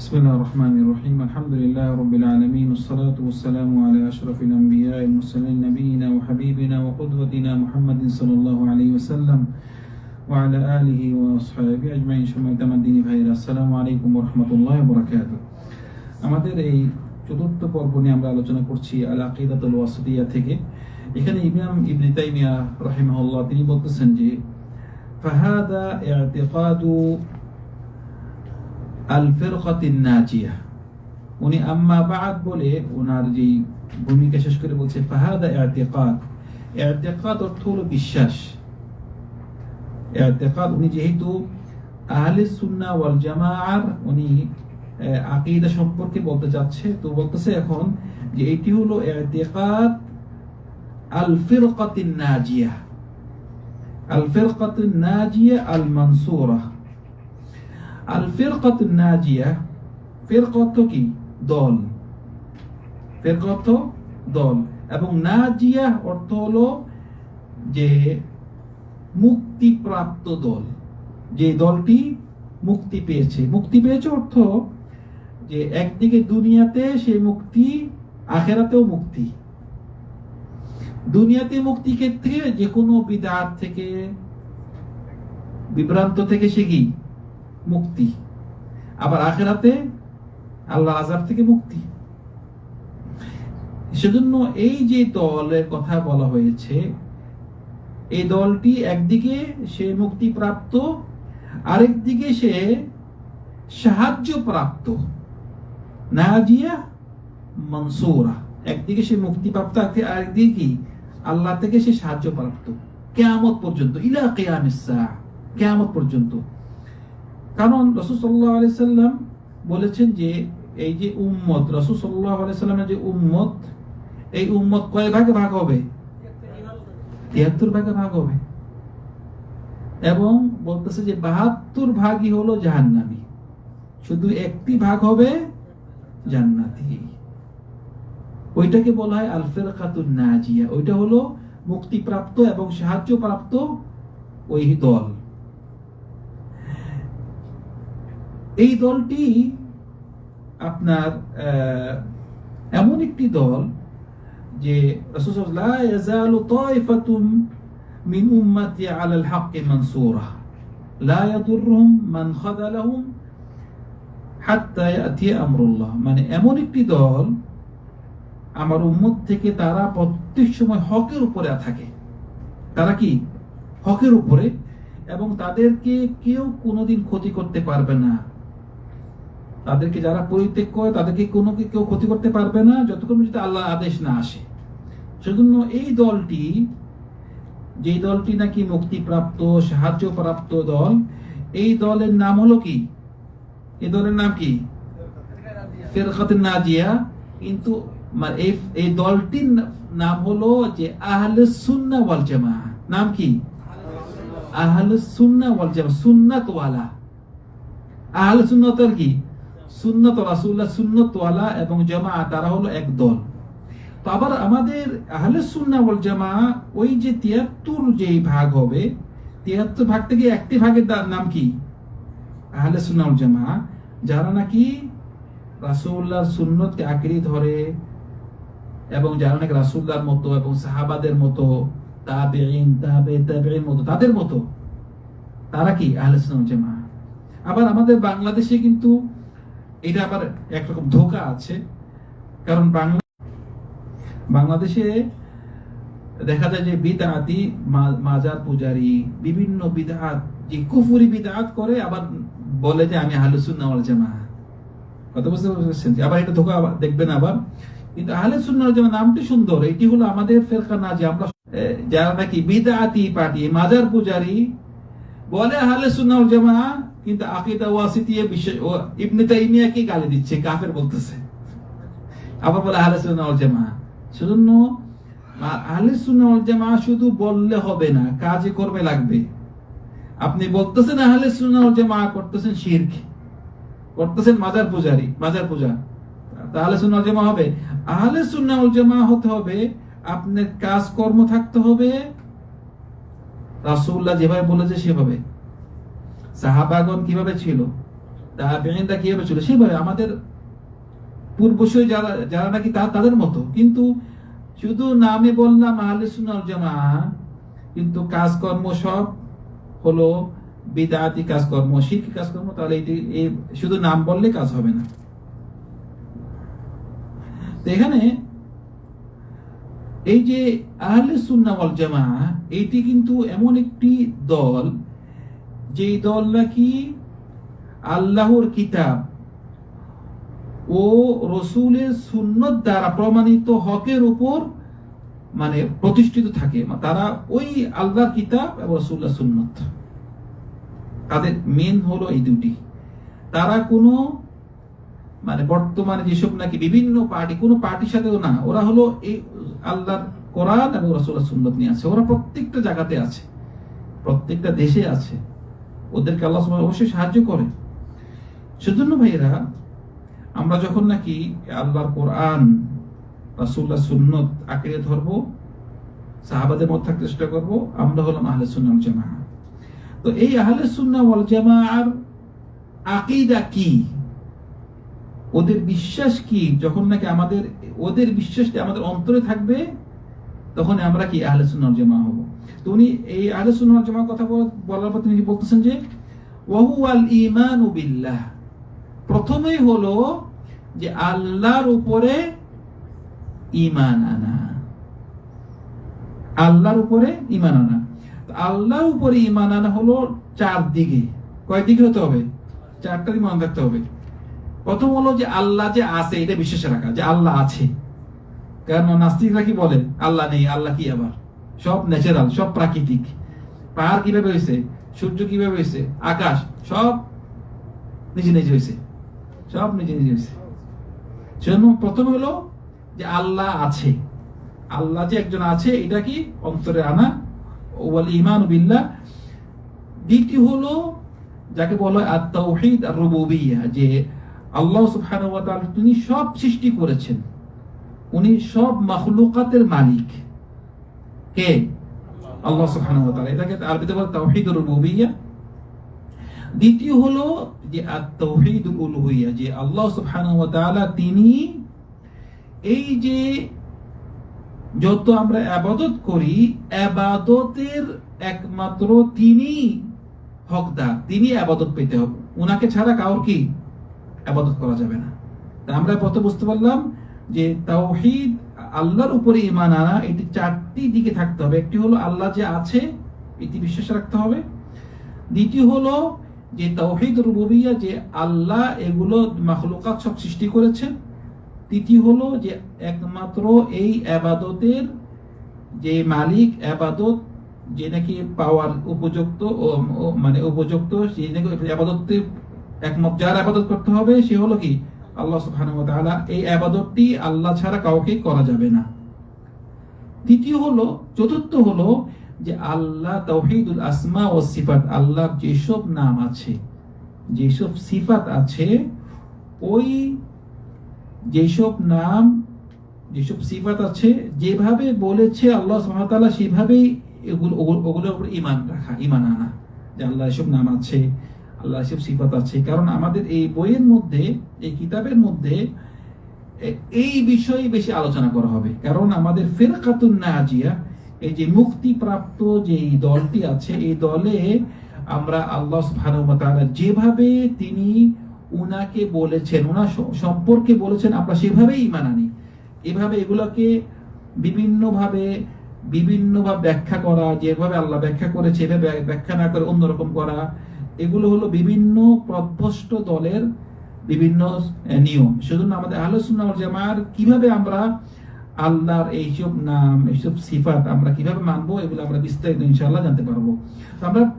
بسم الله الرحمن الرحيم الحمد لله رب العالمين والصلاة والسلام على أشرف الأنبياء المرسلين نبينا وحبيبنا وقدوتنا محمد صلى الله عليه وسلم وعلى آله وأصحابه أجمعين شمع الدين ভাইরা আসসালামু আলাইকুম রহমতুল্লাহ বরাকাত আমাদের এই চতুর্থ পর্ব নিয়ে আমরা আলোচনা করছি আল আকিদাতুল ওয়াসিয়া থেকে এখানে ইমাম ইবনে তাইমিয়া রাহিমাহুল্লাহ তিনি বলতেছেন যে ফাহাদা ইআতিকাদু আল ফিরকাতিন নাজিয়া। উনি আম্মা বাদ বলে ওনার যে ভূমিকা শেষ করে বলছে, ফাহাদা ইআতিকাদ ইআতিকাদ অর্থ হলো বিশ্বাস। ইআতিকাদ উনি যেহেতু আহলে সুন্নাহ ওয়াল জামাআর, উনি আকীদা সম্পর্কে বলতে যাচ্ছে তো বলতেছে এখন যে এটি হলো ইআতিকাদ আল ফিরকাতিন নাজিয়া। আল ফিরকাতিন নাজিয়া আল মানসুরা আল ফিরকাত নাজিয়া, ফিরক অর্থ কি? দল। ফিরক দল। এবং নাজিয়া অর্থ হলো যে মুক্তিপ্রাপ্ত দল। যে দলটি মুক্তি পেয়েছে। মুক্তি পেয়েছে অর্থ যে একদিকে দুনিয়াতে সেই মুক্তি, আখেরাতেও মুক্তি। দুনিয়াতে মুক্তি ক্ষেত্রে যে কোনো বিদাত থেকে, বিভ্রান্ত থেকে সে কি? মুক্তি। আবার আখেরাতে আল্লাহ আজাব থেকে মুক্তি। সেজন্য এই যে দলের কথা বলা হয়েছে, এই দলটি একদিকে সে মুক্তি প্রাপ্ত আরেক দিকে সে সাহায্য প্রাপ্ত নাজিয়া, মনসুরা। একদিকে সে মুক্তি প্রাপ্ত আরেকদিকে কি? আল্লাহ থেকে সে সাহায্য প্রাপ্ত কেয়ামত পর্যন্ত, ইলা কেয়ামিসা কেয়ামত পর্যন্ত। কারণ রসুল সাল্লাহ আলি সাল্লাম বলেছেন যে, এই যে উম্মত, রসুল সাল্লাহ আলি সাল্লামের যে উম্মত, এই উম্মত কয় ভাগে ভাগ হবে? তিয়াত্তর ভাগে ভাগ হবে। এবং বলতেছে যে বাহাত্তর ভাগই হলো জাহান্নামি। শুধু একটি ভাগ হবে জান্নাতি। ওইটাকে বলা হয় আলফের খাতুন নাজিয়া। ওইটা হলো মুক্তিপ্রাপ্ত এবং সাহায্য প্রাপ্ত ওই দল। এই দলটি আপনার এমন একটি দল যে তাইফাতুম মিন উম্মতি আলাল হাক্কি মানসুরা লা ইয়াদুররুহুম মান খাযালাহুম হাত্তা ইয়াতি আমরুল্লাহ মানে এমন একটি দল আমার উম্মত থেকে তারা প্রত্যেক সময় হকের উপরে থাকে। তারা কি? হকের উপরে। এবং তাদেরকে কেউ কোনোদিন ক্ষতি করতে পারবে না। তাদেরকে যারা পরিত্যাগ করে, তাদেরকে কোনো কেউ ক্ষতি করতে পারবে না? যতক্ষণ যদি আল্লাহ আদেশ না আসে। সেজন্য এই দলটি যে দলটি নাকি মুক্তিপ্রাপ্ত সাহায্য প্রাপ্ত দল, এই দলের নাম হলো কি? এই দলের নাম কি? ফেরকাত নাজিয়া। কিন্তু মা- এই এই দলটির নাম হলো যে আহলে সুন্না ওয়াল জামা নাম কি? আহলে সুন্না ওয়াল জামা সুন্নাত ওয়ালা আহলে সুন্নতের কি? সুন্নত রাসূলুল্লাহ সুন্নতওয়ালা এবং জামা তারা হলো এক দল। তো আবার আমাদের আহলে সুন্না ওয়াল জামা ওই যে তিয়াত্তর যেই ভাগ হবে, তিয়াত্তর ভাগ থেকে একটি ভাগের নাম কি? আহলে সুন্না ওয়াল জামা যারা নাকি রাসূলুল্লাহর সুন্নতকে আঁকড়ে ধরে এবং যারা নাকি রাসূলুল্লাহর মতো এবং সাহাবাদের মতো, তাবেঈন, তাবে তাবেঈন মতো, তাদের মতো, তারা কি? আহলে ওয়াল জামা আবার আমাদের বাংলাদেশে কিন্তু এটা আবার একরকম ধোকা আছে। কারণ বাংলা বাংলাদেশে দেখা যায় যে বিদাতি মাজার পূজারি, বিভিন্ন বিদাত, যে কুফুরি বিদাত করে আবার বলে যে আমি আহলে সুন্নাহ ওয়াল জামা কথা বুঝতে পারছেন? আবার এটা ধোকা দেখবেন আবার। কিন্তু আহলে সুন্নাহ ওয়াল জামা নামটি সুন্দর। এটি হলো আমাদের ফেরকা না যে আমরা যারা নাকি বিদাতি পার্টি, মাজার পূজারি, বলে আহলে সুন্নাহ ওয়াল জামা কিন্তু আকিদা ওয়াসিতিয়ে ও ইবনে তাইমিয়াকে গালি দিচ্ছে, কাফের বলতেছে। আবার বলে, আহলে সুন্নাহ ওয়াল জামা সেজন্য আহলে সুন্নাহ ওয়াল জামা শুধু বললে হবে না, কাজে কর্মে লাগবে। আপনি বলতেছেন আহলে সুন্নাহ ওয়াল জামা করতেছেন শিরক। করতেছেন মাজার পূজারি, মাজার পূজা। তাহলে সুন্নাহ ওয়াল জামা হবে। আহলে সুন্নাহ ওয়াল জামা হতে হবে, আপনার কাজ কর্ম থাকতে হবে। রাসূলুল্লাহ যেভাবে বলেছে সেভাবে। সাহাবাগণ কীভাবে ছিল? তাবেঈনরা কীভাবে ছিল? সেভাবে আমাদের পূর্বশই যারা যারা নাকি তা- তাদের মতো। কিন্তু শুধু নামে বললাম আহলে ওয়াল জামাআহ কিন্তু কাজকর্ম সব হলো বিদাতি কাজকর্ম, শিরকি কাজকর্ম, তাহলে এই শুধু নাম বললে কাজ হবে না। এখানে এই যে আহলে ওয়াল জামাআহ এইটি কিন্তু এমন একটি দল যেই দল নাকি আল্লাহর কিতাব ও রসুলের সুন্নত দ্বারা প্রমাণিত হকের উপর মানে প্রতিষ্ঠিত থাকে। তারা ওই আল্লাহ কিতাব এবং রসুল্লাহ সুন্নত। তাদের মেন হলো এই দুটি তারা কোনো মানে বর্তমানে যেসব নাকি বিভিন্ন পার্টি, কোনো পার্টির সাথেও না, ওরা হলো এই আল্লাহর কোরআন এবং রসুল্লাহ সুন্নত নিয়ে আছে। ওরা প্রত্যেকটা জায়গাতে আছে, প্রত্যেকটা দেশে আছে। ওদেরকে আল্লাহ সুবহানাহু অবশ্যই সাহায্য করে। সেজন্য ভাইয়েরা, আমরা যখন নাকি আল্লাহর কোরআন রাসূল্লাহ সুন্নত আঁকড়ে ধরবো, সাহাবাদের মধ্যে থাকতে চেষ্টা করব, আমরা হলাম আহলে ওয়াল জামাআহ তো এই আহলে সুন্নাহ ওয়াল জামাআর আকীদা কি? ওদের বিশ্বাস কি? যখন নাকি আমাদের, ওদের বিশ্বাসটা আমাদের অন্তরে থাকবে, তখন আমরা কি আহলে সুন্নাহ জামা হব? তো উনি এই আহলে সুন্নাহ জামাআর কথা বলার পর তিনি বলতেছেন যে ঈমানু বিল্লাহ। প্রথমেই হলো যে আল্লাহর উপরে ঈমান আনা। আল্লাহর উপরে ইমান আনা। আল্লাহর উপরে ঈমান আনা হলো চার দিকে। কয় দিকে হতে হবে? চারটা দিকে মনে রাখতে হবে। প্রথম হলো যে আল্লাহ যে আছে, এটা বিশ্বাস রাখা, যে আল্লাহ আছে। কারণ নাস্তিকরা কি বলে? আল্লাহ নেই, আল্লাহ কি আবার? সব ন্যাচারাল, সব প্রাকৃতিক। পাহাড় কীভাবে হয়েছে, সূর্য কীভাবে হয়েছে, আকাশ, সব নিজে নিজে হয়েছে। সব নিজে নিজে হয়েছে। সেজন্য প্রথম হলো যে আল্লাহ আছে। আল্লাহ যে একজন আছে, এটা কি? অন্তরে আনা। ওয়াল ইমান বিল্লাহ। দ্বিতীয় হলো যাকে বলা হয় আত-তাওহীদ আর রুবুবিয়্যাহ যে আল্লাহ সুবহানাহু ওয়া তিনি সব সৃষ্টি করেছেন। উনি সব মাখলুকাতের মালিক। কে? আল্লাহ সুবহানাহু ওয়া তাআলা। এটাকে আরবিতে বলে তাওহীদ রুবুবিয়্যাহ দ্বিতীয় হলো যে আত-তাওহীদুল উলুহিয়্যা যে আল্লাহ সুবহানাহু ওয়া তাআলা তিনি এই যে যত আমরা আবাদত করি, আবাদতের একমাত্র তিনি হকদার তিনি আবাদত পেতে হবে। উনাকে ছাড়া কাউর কি? আবাদত করা যাবে না। আমরা কত বুঝতে পারলাম যে তাওহীদ আল্লাহর উপরে ইমান আনা, এটি চারটি দিকে থাকতে হবে। একটি হলো আল্লাহ যে আছে, এটি বিশ্বাস রাখতে হবে। দ্বিতীয় হলো যে তাওহীদ রুবিয়া যে আল্লাহ এগুলো মাখলুকাত সব সৃষ্টি করেছেন তৃতীয় হলো যে একমাত্র এই আবাদতের যে মালিক, আবাদত যে নাকি পাওয়ার উপযুক্ত মানে উপযুক্ত, যে নাকি আবাদতে একমত, যার আবাদত করতে হবে, সে হলো কি? আল্লাহ ওয়া এই আবাদতটি আল্লাহ ছাড়া কাউকে করা যাবে না। তৃতীয় হলো, চতুর্থ হলো যে আল্লাহ তাওহীদুল আসমা ও সিফাত, আল্লাহর যেসব নাম আছে, যেসব সিফাত আছে, ওই যেসব নাম, যেসব সিফাত আছে, যেভাবে বলেছে আল্লাহ ওয়া সেভাবেই এগুলো ওগুলোর উপর ইমান রাখা, ঈমান আনা, যে আল্লাহ এসব নাম আছে আল্লাহ এসব সিফাত আছে। কারণ আমাদের এই বইয়ের মধ্যে, এই কিতাবের মধ্যে এই বিষয়ে বেশি আলোচনা করা হবে। কারণ আমাদের ফেরকাতুন নাজিয়া, এই যে মুক্তিপ্রাপ্ত যে দলটি আছে, এই দলে আমরা আল্লাহ সুবহানাহু যেভাবে তিনি উনাকে বলেছেন ওনার সম্পর্কে বলেছেন, আমরা সেভাবেই ঈমান আনি। এভাবে এগুলোকে বিভিন্নভাবে বিভিন্নভাবে ব্যাখ্যা করা, যেভাবে আল্লাহ ব্যাখ্যা করেছে, এভাবে ব্যাখ্যা না করে অন্যরকম করা এগুলো হলো বিভিন্ন প্রভ্রষ্ট দলের বিভিন্ন নিয়ম। সেজন্য আমাদের আলোচনা জামার কীভাবে আমরা আল্লাহর এইসব নাম, এইসব সিফাত আমরা কীভাবে মানবো, এগুলো আমরা বিস্তারিত ইনশাল্লাহ জানতে পারব। আমরা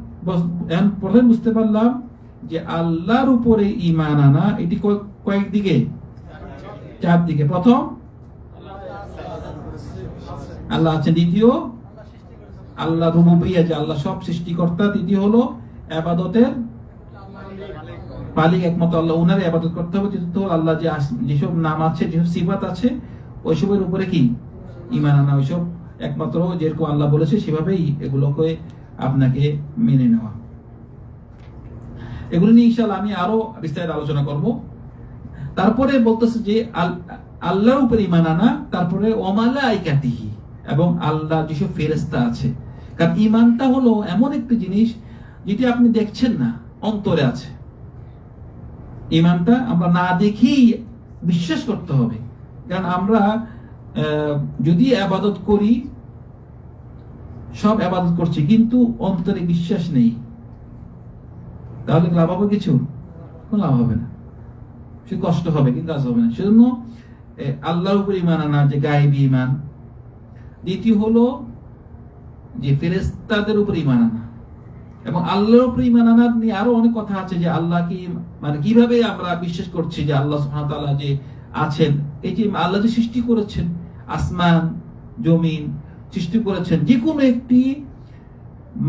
প্রথমে বুঝতে পারলাম যে আল্লাহর উপরে ঈমান আনা, এটি কয়- কয়েক দিকে? চার দিকে। প্রথম, আল্লাহ আছেন দ্বিতীয় আল্লাহ রুবুবিয়া যে আল্লাহ সব সৃষ্টিকর্তা। তৃতীয় হলো আবাদতের মালিক একমাত্র আল্লাহ। আবাদত করতে হবে আল্লাহ যে যেসব নাম আছে, যেসব সিফাত আছে, ওইসবের উপরে কি ইমান আনা? ওইসব একমাত্র যেরকম আল্লাহ বলেছে, সেভাবেই এগুলোকে আপনাকে মেনে নেওয়া। এগুলো নিয়ে আমি আরও বিস্তারিত আলোচনা করব। তারপরে বলতেছে যে, আল- আল্লাহর উপরে ইমান আনা, তারপরে ওমালাইকাতিহি, এবং আল্লাহ যেসব ফেরেস্তা আছে। কারণ ইমানটা হলো এমন একটি জিনিস যেটি আপনি দেখছেন না, অন্তরে আছে। ইমানটা আমরা না দেখেই বিশ্বাস করতে হবে। কারণ আমরা যদি আবাদত করি, সব আবাদত করছি, কিন্তু অন্তরে বিশ্বাস নেই। তাহলে লাভ হবে কিছু? কোনো লাভ হবে না। সে কষ্ট হবে, কিন্তু কাজ হবে না। সেজন্য আল্লাহর উপর ইমান আনা যে গায়েবী ইমান। দ্বিতীয় হলো যে ফেরেস্তাদের উপর ইমান আনা। এবং আল্লাহর উপর ইমান আনা নিয়ে আরও অনেক কথা আছে যে আল্লাহ কি মানে কীভাবে আমরা বিশ্বাস করছি যে আল্লাহ ওয়া যে আছেন, এই যে আল্লাহ যে সৃষ্টি করেছেন, আসমান, জমিন সৃষ্টি করেছেন যে কোনো একটি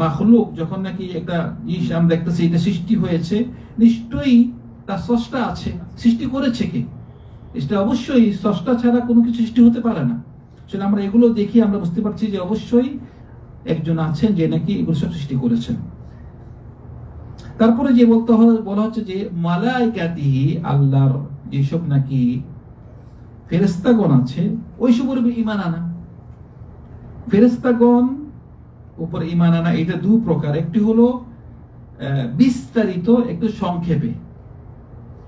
মাখলুক যখন নাকি একটা জিনিস আমরা দেখতেছি এটা সৃষ্টি হয়েছে, নিশ্চয়ই তার স্রষ্টা আছে। সৃষ্টি করেছে কে? এটা অবশ্যই স্রষ্টা ছাড়া কোনো কিছু সৃষ্টি হতে পারে না। সেটা আমরা এগুলো দেখি আমরা বুঝতে পারছি যে অবশ্যই একজন আছেন যে নাকি এগুলো সব সৃষ্টি করেছেন। তারপরে যে বলতে বলা হচ্ছে যে মালাইকাতিহি আল্লাহর যেসব নাকি ফেরেস্তাগণ আছে, ওইসবের উপর ইমান আনা। ফেরেস্তাগণ উপর ইমান আনা, এটা দু প্রকার। একটি হলো বিস্তারিত, একটু সংক্ষেপে।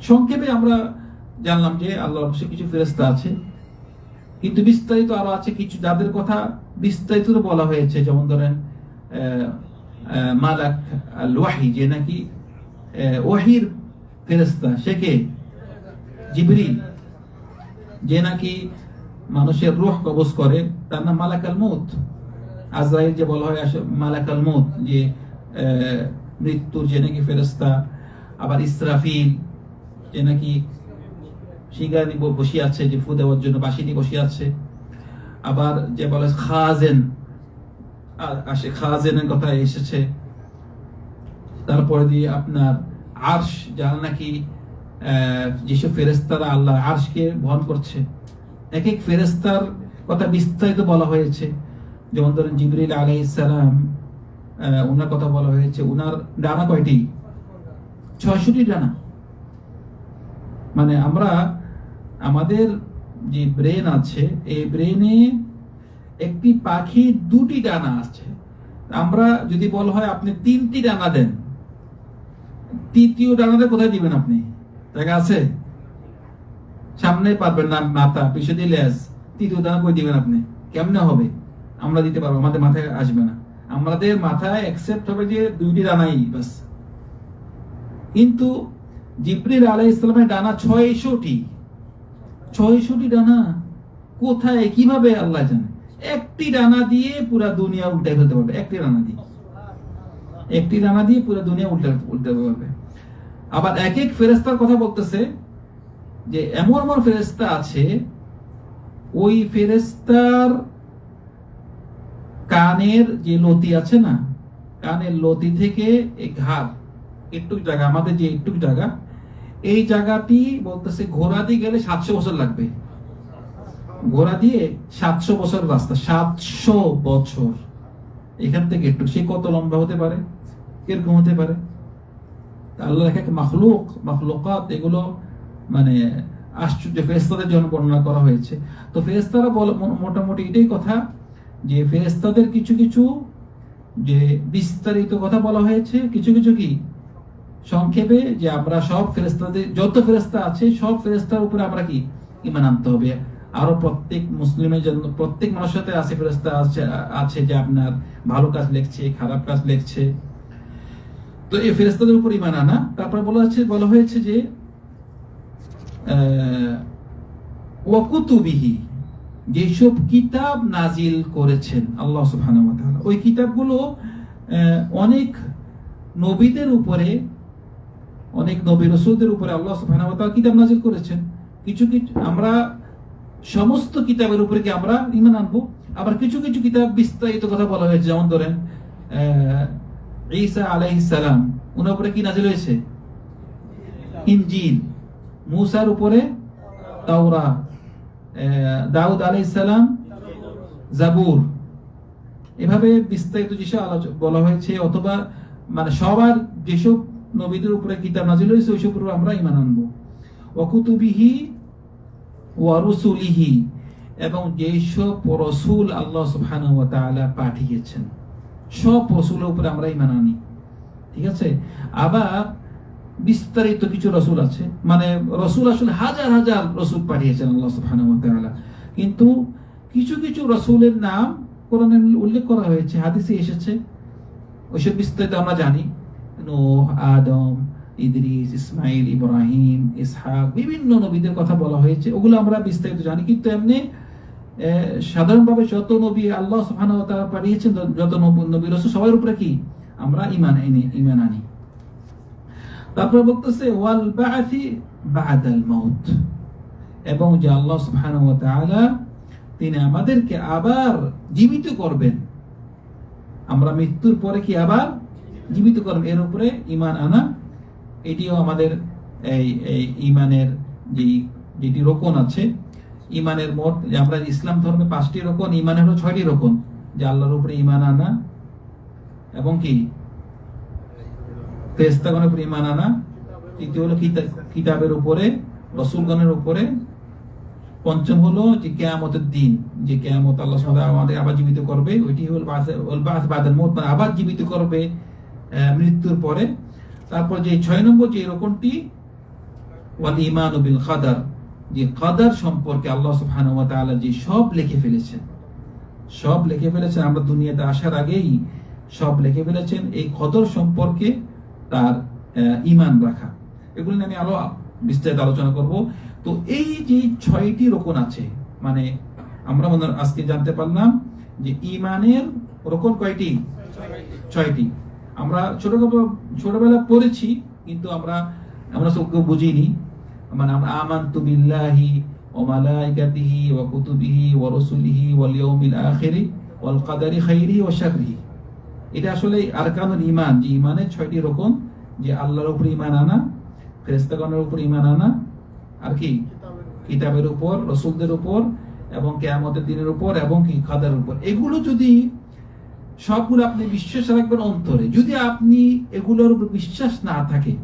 সংক্ষেপে আমরা জানলাম যে আল্লাহ অবশ্যই কিছু ফেরেস্তা আছে, কিন্তু বিস্তারিত আরও আছে কিছু। যাদের কথা বিস্তারিত বলা হয়েছে, যেমন ধরেন মালাক আল ওয়াহি যে নাকি ওয়াহির ফেরেস্তা সে কে? যে নাকি মানুষের রুহ কবজ করে, তার নাম মালাকাল মৌত আজরাইল যে বলা হয় মালাকাল মৌত যে মৃত্যুর যে নাকি ফেরেস্তা আবার ইসরাফিল, যে নাকি শিগানি বসে আছে, যে ফু দেওয়ার জন্য বাসিনী বসে আছে। আবার যে বলে খাজেন আসে খাজেনের কথা এসেছে। তারপরে দিয়ে আপনার আরশ, যারা নাকি যেসব ফেরেস্তারা আল্লাহ আরশকে বহন করছে এক এক ফেরেস্তার কথা বিস্তারিত বলা হয়েছে। যেমন ধরেন জিবরিল আলাই ইসালাম ওনার কথা বলা হয়েছে ওনার ডানা কয়টি? ছয়শটি ডানা। মানে আমরা, আমাদের যে ব্রেন আছে, এই ব্রেনে একটি পাখি দুটি ডানা আছে। আমরা যদি বলা হয় আপনি তিনটি ডানা দেন, তৃতীয় ডানাটা কোথায় দিবেন আপনি? জায়গা আছে? সামনে পারবেন না মাথা পিছনে দিলে তৃতীয় ডানা কই দিবেন আপনি? কেমনে হবে? আমরা দিতে পারব, আমাদের মাথায় আসবে না। আমাদের মাথায় অ্যাকসেপ্ট হবে যে দুইটি ডানাই বাস কিন্তু জিব্রিল আলাই ইসলামের ডানা ছয়শটি। ছয়শটি ডানা কোথায়, কীভাবে আল্লাহ জানে? একটি ডানা দিয়ে পুরা দুনিয়া উল্টে ফেলতে পারবে, একটি ডানা দিয়ে। একটি ডানা দিয়ে পুরো দুনিয়া উল্টে উল্টে পারবে। আবার এক এক ফেরেস্তার কথা বলতেছে যে, এমন এমন ফেরেস্তা আছে, ওই ফেরেস্তার কানের যে লতি আছে না, কানের লতি থেকে এই ঘাড় একটু জায়গা, আমাদের যে একটু জায়গা, এই জায়গাটি বলতেছে ঘোড়া দিয়ে গেলে সাতশো বছর লাগবে। ঘোড়া দিয়ে সাতশো বছর রাস্তা, সাতশো বছর। এখান থেকে একটু, সে কত লম্বা হতে পারে? কীরকম হতে পারে। আল্লাহ এক মাখলুক, মাখলুকাত, এগুলো মানে আশ্চর্য ফেরেস্তাদের জন্য বর্ণনা করা হয়েছে। তো ফেরেস্তারা বল মোটামুটি এটাই কথা যে ফেরেস্তাদের কিছু কিছু যে বিস্তারিত কথা বলা হয়েছে, কিছু কিছু কি? সংক্ষেপে যে আমরা সব ফেরেস্তাদের যত ফেরেস্তা আছে, সব ফেরেস্তার উপরে আমরা কি? ইমান আনতে হবে। আরও প্রত্যেক মুসলিমের জন্য, প্রত্যেক মানুষের সাথে আছে ফেরেস্তা আছে আছে যে আপনার ভালো কাজ লিখছে, খারাপ কাজ লিখছে। তো এই ফেরেস্তাদের উপর ইমান আনা। তারপর বলা হচ্ছে, বলা হয়েছে যে ওয়াকুতুবিহি যেসব কিতাব নাজিল করেছেন আল্লাহ সুবহানাহু ওই কিতাবগুলো অনেক নবীদের উপরে, অনেক নবী রসুলদের উপরে আল্লাহ সুবহানাহু ওয়া কিতাব নাজিল করেছেন। কিছু কিছু, আমরা সমস্ত কিতাবের উপরে কি আমরা ইমান আনব? আবার কিছু কিছু কিতাব বিস্তারিত কথা বলা হয়েছে, যেমন ধরেন ঈসা আলাইহিস সালাম ওনার উপরে কি নাজিল হয়েছে? ইনজিল। মুসার উপরে তাওরা। দাউদ আলাইহিস সালাম, জাবুর। এভাবে বিস্তারিত যেসব আলোচনা বলা হয়েছে, অথবা মানে সবার যেসব নবীদের উপরে কিতাব নাজিল হয়েছে, ওইসব উপরে আমরা ইমান আনব। ওয়াকুতুবিহি ওয়া রুসুলিহি এবং যেসব রসুল আল্লাহ সুবহানাহু পাঠিয়েছেন, সব রসুলের উপরে আমরা ইমান আনি, ঠিক আছে? আবার বিস্তারিত কিছু রসুল আছে মানে রসুল আসলে হাজার হাজার রসুল পাঠিয়েছেন আল্লাহ তাআলা, কিন্তু কিছু কিছু রসুলের নাম উল্লেখ করা হয়েছে, হাদিসে এসেছে, ওইসব বিস্তারিত আমরা জানি, নূহ, আদম ইদ্রিস, ইসমাইল, ইব্রাহিম, ইসহাক, বিভিন্ন নবীদের কথা বলা হয়েছে। ওগুলো আমরা বিস্তারিত জানি, কিন্তু এমনি সাধারণভাবে যত নবী আল্লাহ সুবহানাহু পাঠিয়েছেন, যত নবী রাসূল, সবার উপরে কি? আমরা ঈমান এনে, ঈমান আনি। তারপরে বলতেছে, ওয়াল বাআথি বাদাল মাউত। এবং যে আল্লাহ সুবহানাহু ওয়া তাআলা, তিনি আমাদেরকে আবার জীবিত করবেন। আমরা মৃত্যুর পরে কি আবার? জীবিত করবেন। এর উপরে ইমান আনা এটিও আমাদের এই এই ইমানের যে যেটি রোকন আছে ঈমানের মোট আমরা ইসলাম ধর্মে পাঁচটি রোকন ঈমানের হলো ছয়টি রোকন যে আল্লাহর উপরে ইমান আনা এবং কি? ফেরেশতাগণের উপরে ঈমান আনা। তৃতীয় হলো কিতা- কিতাবের উপরে রসুলগণের উপরে। পঞ্চম হলো যে কেয়ামতের দিন যে কেয়ামত আল্লাহ সুবহানাহু আমাদের আবার জীবিত করবে। ওইটি হলো বাস বাদাল মউত, মানে আবার জীবিত করবে মৃত্যুর পরে। তারপর যে ছয় নম্বর যে রকমটি ওয়াল ঈমান বিল কাদার যে কাদার সম্পর্কে আল্লাহ সুবহানাহু ওয়া তাআলা যে সব লিখে ফেলেছেন, সব লিখে ফেলেছেন, আমরা দুনিয়াতে আসার আগেই সব লিখে ফেলেছেন, এই কদর সম্পর্কে তার ঈমান রাখা। এগুলো নিয়ে আমি আরও বিস্তারিত আলোচনা করব। তো এই যে ছয়টি রোকন আছে মানে আমরা মনে আজকে জানতে পারলাম যে ইমানের রোকন কয়টি? ছয়টি। আমরা ছোট ছোটবেলা পড়েছি, কিন্তু আমরা আমরা সব কেউ বুঝিনি। মানে আমরা আমানতু বিল্লাহি ওয়া মালাইকাতিহি ওয়া কুতুবিহি ওয়া রাসূলিহি ওয়াল ইয়াউমিল আখিরি ওয়াল কাদারি খাইরিহি ওয়া শাররিহি। এটা আসলে আরকানুল ঈমান, যে ঈমানের ছয়টি রকম, যে আল্লাহর উপর ঈমান আনা, ফেরেশতাগণের উপর ঈমান আনা, আর কি? কিতাবের উপর, রসুলদের উপর, এবং কেয়ামতের দিনের উপর, এবং কি? খাদার উপর। এগুলো যদি সবগুলো আপনি বিশ্বাস রাখবেন অন্তরে। যদি আপনি এগুলোর উপর বিশ্বাস না থাকে,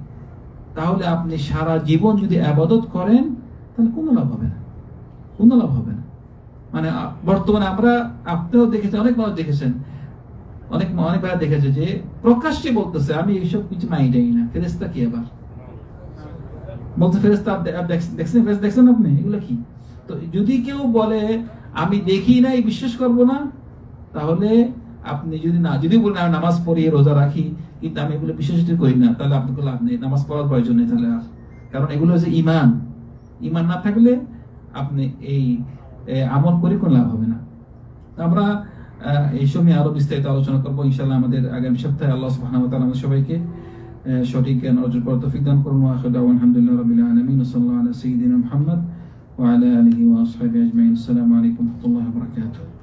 তাহলে আপনি সারা জীবন যদি আবাদত করেন, তাহলে কোনো লাভ হবে না। কোনো লাভ হবে না। মানে বর্তমানে আমরা আপনিও দেখেছেন, অনেক মানুষ দেখেছেন। অনেক অনেক ভাই দেখেছে যে, প্রকাশ্যে বলতেছে, আমি এইসব কিছু মাইন্ডাই না। ফেরেস্তা কি আবার? বলতে ফেরেস্তা দেখছেন দেখছেন আপনি? এগুলো কি? তো যদি কেউ বলে, আমি দেখি নাই, বিশ্বাস করব না, তাহলে আপনি যদি না, যদি বলেন, আমি নামাজ পড়ি, রোজা রাখি, কিন্তু আমি এগুলো যদি করি না, তাহলে আপনাকে লাভ নেই, নামাজ পড়ার প্রয়োজন নেই তাহলে আর। কারণ এগুলো হচ্ছে ইমান ইমান না থাকলে আপনি এই আমল করে কোনো লাভ হবে না। আমরা এই সময় আরও বিস্তারিত আলোচনা করব ইনশাল্লাহ আমাদের আগামী সপ্তাহে আল্লাহ সুবহানাহু আমাদের সবাইকে সঠিক জ্ঞান অর্জন করার তৌফিক দান করুন। ওয়া আখিরু দাওয়ানা আলহামদুলিল্লাহি রাব্বিল আলামিন সাল্লাল্লাহু আলা সাইয়্যিদিনা আসসালামু আলাইকুম ওয়া রাহমাতুল্লাহি